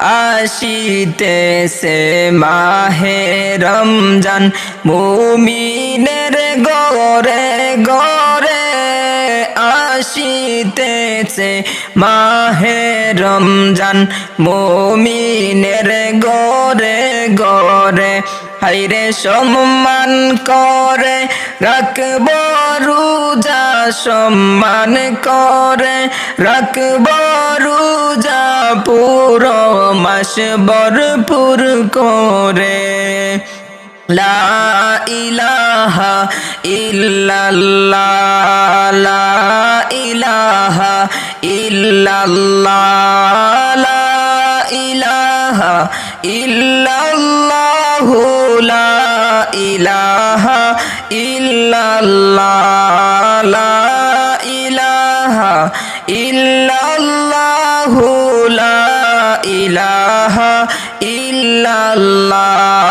আসিতেছে মাহে রমজান, মুমিনের গরে গরে আসিতেছে মাহে রমজান, মুমিনের গরে গরে হাইরে সম্মান করে, রাখব রোজা সম্মান করে, রাখব রোজা পুরো মাস ভরপুর করে। লা ইলাহা ইল্লাল্লাহ, লা ইলাহা ইল্লাল্লাহ, লা ইলাহা ইল্লাল্লাহু, লা ইলাহা ইল্লাল্লাহ। ইলাহা ইল্লাল্লাহ,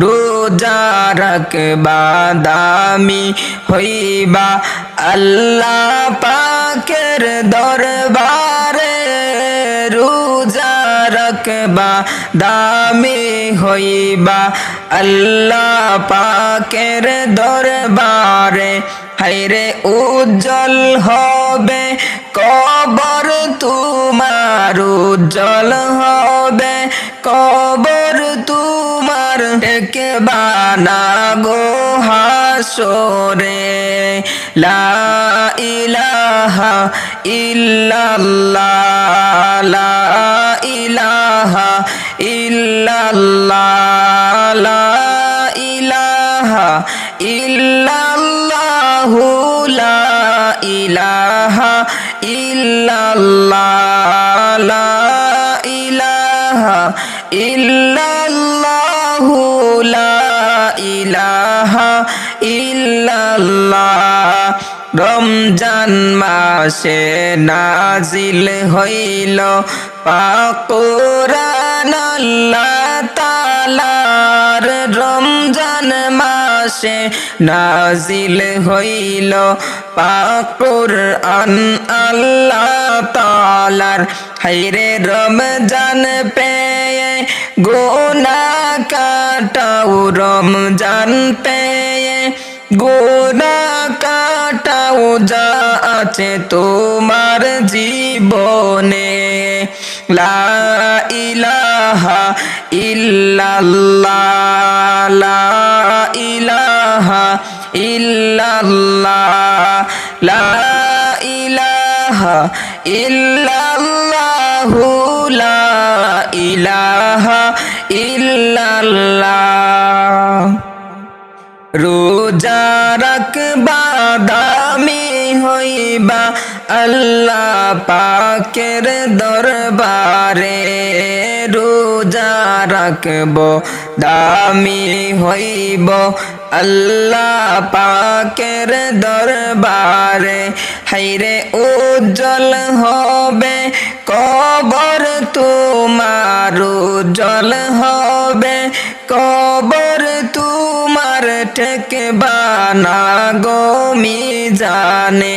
রোজা রাখবা, দামি হইবা। আল্লাহ পাকের দরবারে রোজা রাখবা, দামি হইবা। আল্লাহ পাকের দরবারে হাইরে উজ্জ্বল হবে, কবর তোমার উজ্জ্বল হবে। কবর তোমার ডেকে বানা গো হাসরে। লা ইলাহা ইল্লাল্লাহ, লা ইলাহা ইল্লাল্লাহ, লা ইলাহা ইল্লাল্লাহু লা ইলাহা ইল্লাল্লাহ ইলাহা ইল্লাল্লাহু, লা ইলাহা ইল্লাল্লাহ। রমজান মাসে নাজিল হইল পাকুরান আল্লাহ তালার রমজান মাসে নাজিল হইল পাকুর আন আল্লাহ তালার হাইরে রমজান পেয়ে গোনা কাটাও রমজান পেয়ে। গোনা কাটাও যা আছে তোমার জীবনে। লা ইলাহা ইল্লাল্লাহ, লা ইলাহা ইল্লাল্লাহ লা ইলাহা ইল্লাল্লাহু লা ইলাহা ইল্লাল্লাহ। রোজা রাখবা দামি হইবা আল্লাহ পাকের দরবারে রোজা রাখব, দামি হইব। আল্লাহ পাকের দরবারে হাইরে উজ্জ্বল হবে, কবর তোমার উজ্জ্বল হবে। কবর তোমার ঠেকবা না গমি জানে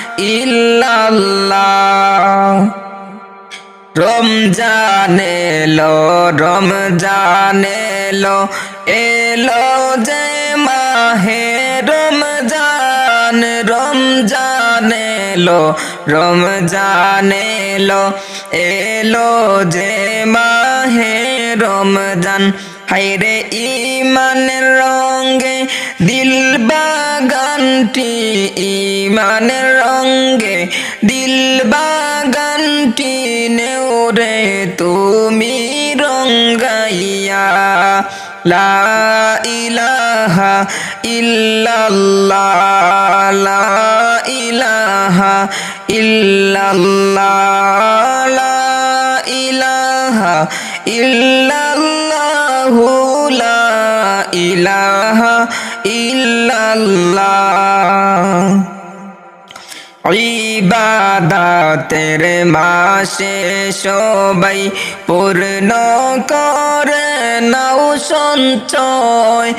ইল্লাল্লাহ। রমজান এলো রমজান এলো এলো যে মাহে রমজান রমজান এলো রমজান এলো এলো যে মাহে রমজান হাইরে ইমানের রঙ্গে দিল বাগানটি, ইমানের রঙ্গে দিল বাগানটি নেওরে তুমি রঙ্গাইয়া। লা ইলাহা ইল্লাল্লাহ, লা ইলাহা ইল্লাল্লাহ, লা ইলাহা ইল্লাল্লাহ। লা ইলাহা ইবাদাতের মাসে সবাই পূর্ণ করে নাও সঞ্চয়।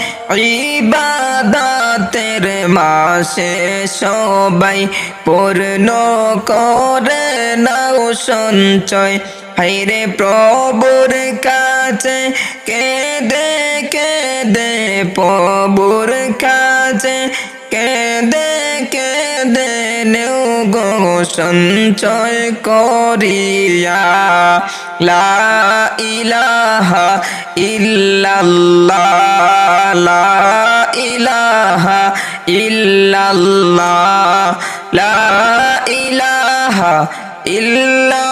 ইবাদাতের মাসে সবাই পূর্ণ করে নাও সঞ্চয়। হাইরে প্রভুর কাছে কেদে কেদে, প্রভুর কাছে কেদে কেদে নেও গো সঞ্চয় করিয়া। লা ইলাহা ইল্লাল্লাহ, লা ইলাহা ইল্লাল্লাহ, লা ইলাহা ইল্লাল্লাহ।